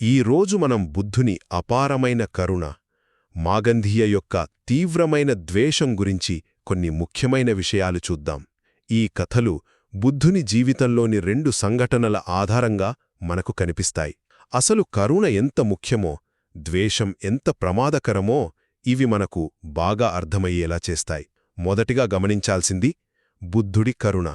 ఈరోజు మనం బుద్ధుని అపారమైన కరుణ మాగంధీయ యొక్క తీవ్రమైన ద్వేషం గురించి కొన్ని ముఖ్యమైన విషయాలు చూద్దాం. ఈ కథలు బుద్ధుని జీవితంలోని రెండు సంఘటనల ఆధారంగా మనకు కనిపిస్తాయి. అసలు కరుణ ఎంత ముఖ్యమో ద్వేషం ఎంత ప్రమాదకరమో ఇవి మనకు బాగా అర్థమయ్యేలా చేస్తాయి. మొదటిగా గమనించాల్సింది బుద్ధుడి కరుణ.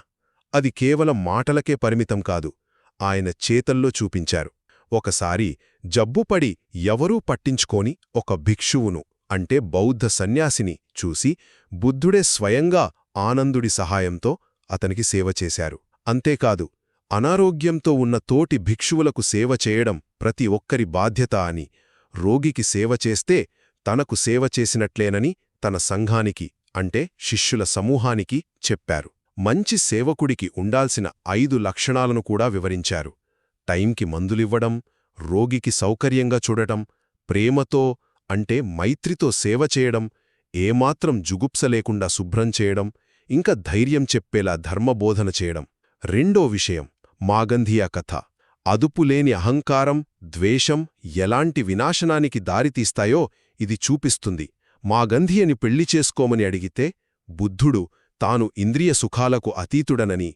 అది కేవలం మాటలకే పరిమితం కాదు ఆయన చేతల్లో చూపించారు. ఒకసారి జబ్బుపడి ఎవరూ పట్టించుకోని ఒక భిక్షువును అంటే బౌద్ధ సన్యాసిని చూసి బుద్ధుడే స్వయంగా ఆనందుడి సహాయంతో అతనికి సేవ చేశారు. అంతేకాదు అనారోగ్యంతో ఉన్న తోటి భిక్షువులకు సేవ చేయడం ప్రతి ఒక్కరి బాధ్యత అని రోగికి సేవ చేస్తే తనకు సేవ చేసినట్లేనని తన సంఘానికి అంటే శిష్యుల సమూహానికి చెప్పారు. మంచి సేవకుడికి ఉండాల్సిన ఐదు లక్షణాలను కూడా వివరించారు. టైంకి మందులివ్వడం రోగికి సౌకర్యంగా చూడటం ప్రేమతో అంటే మైత్రితో సేవ చేయడం ఏమాత్రం జుగుప్స లేకుండా శుభ్రం చేయడం ఇంకా ధైర్యం చెప్పేలా ధర్మబోధన చేయడం. రెండో విషయం మాగంధియా కథ. అదుపులేని అహంకారం ద్వేషం ఎలాంటి వినాశనానికి దారితీస్తాయో ఇది చూపిస్తుంది. మాగంధియని పెళ్ళి చేసుకోమని అడిగితే బుద్ధుడు తాను ఇంద్రియ సుఖాలకు అతీతుడనని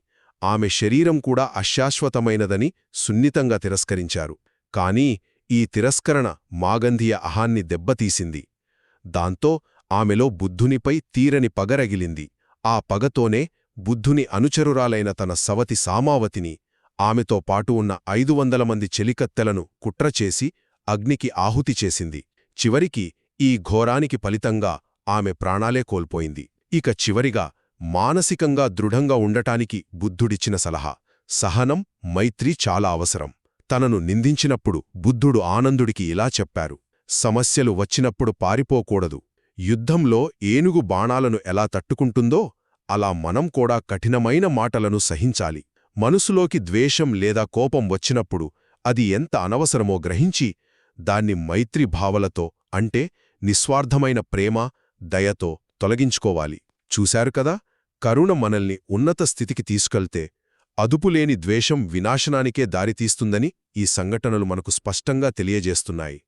ఆమె శరీరం కూడా అశాశ్వతమైనదని సున్నితంగా తిరస్కరించారు. కాని ఈ తిరస్కరణ మాగంధీయ అహాన్ని దెబ్బతీసింది. దాంతో ఆమెలో బుద్ధునిపై తీరని పగరగిలింది ఆ పగతోనే బుద్ధుని అనుచరురాలైన తన సవతి సామావతిని ఆమెతో పాటు ఉన్న ఐదు వందల మంది చెలికత్తెలను కుట్రచేసి అగ్నికి ఆహుతి చేసింది. చివరికి ఈ ఘోరానికి ఫలితంగా ఆమె ప్రాణాలే కోల్పోయింది. ఇక చివరిగా మానసికంగా దృఢంగా ఉండటానికి బుద్ధుడిచ్చిన సలహా. సహనం మైత్రి చాలా అవసరం. తనను నిందించినప్పుడు బుద్ధుడు ఆనందుడికి ఇలా చెప్పారు. సమస్యలు వచ్చినప్పుడు పారిపోకూడదు. యుద్ధంలో ఏనుగు బాణాలను ఎలా తట్టుకుంటుందో అలా మనం కూడా కఠినమైన మాటలను సహించాలి. మనసులోకి ద్వేషం లేదా కోపం వచ్చినప్పుడు అది ఎంత అనవసరమో గ్రహించి దాన్ని మైత్రి భావలతో అంటే నిస్వార్థమైన ప్రేమ దయతో తొలగించుకోవాలి. చూశారు కదా? కరుణ మనల్ని ఉన్నత స్థితికి తీసుకెళ్తే అదుపులేని ద్వేషం వినాశనానికే దారితీస్తుందని ఈ సంఘటనలు మనకు స్పష్టంగా తెలియజేస్తున్నాయి.